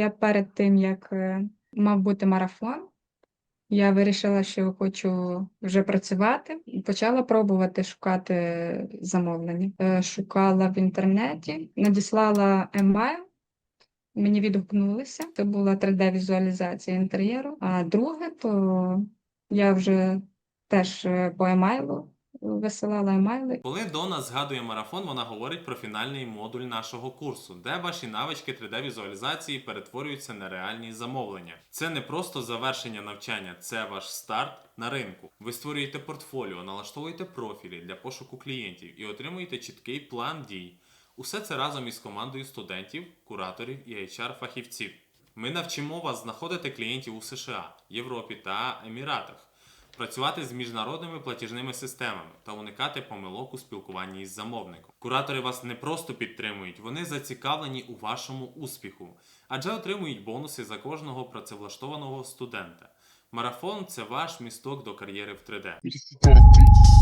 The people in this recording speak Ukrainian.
Я перед тим, як е, мав бути марафон, я вирішила, що хочу вже працювати, і почала пробувати шукати замовлення. Е, Шукала в інтернеті, надіслала емейл, мені відгукнулися. Це була 3D-візуалізація інтер'єру. А друге, то я вже теж е, по емейлу висилала емейли. Коли Дона згадує марафон, вона говорить про фінальний модуль нашого курсу, де ваші навички 3D-візуалізації перетворюються на реальні замовлення. Це не просто завершення навчання, це ваш старт на ринку. Ви створюєте портфоліо, налаштовуєте профілі для пошуку клієнтів і отримуєте чіткий план дій. Усе це разом із командою студентів, кураторів і HR-фахівців. Ми навчимо вас знаходити клієнтів у США, Європі та Еміратах працювати з міжнародними платіжними системами та уникати помилок у спілкуванні із замовником. Куратори вас не просто підтримують, вони зацікавлені у вашому успіху, адже отримують бонуси за кожного працевлаштованого студента. Марафон це ваш місток до кар'єри в 3D. Переступайте.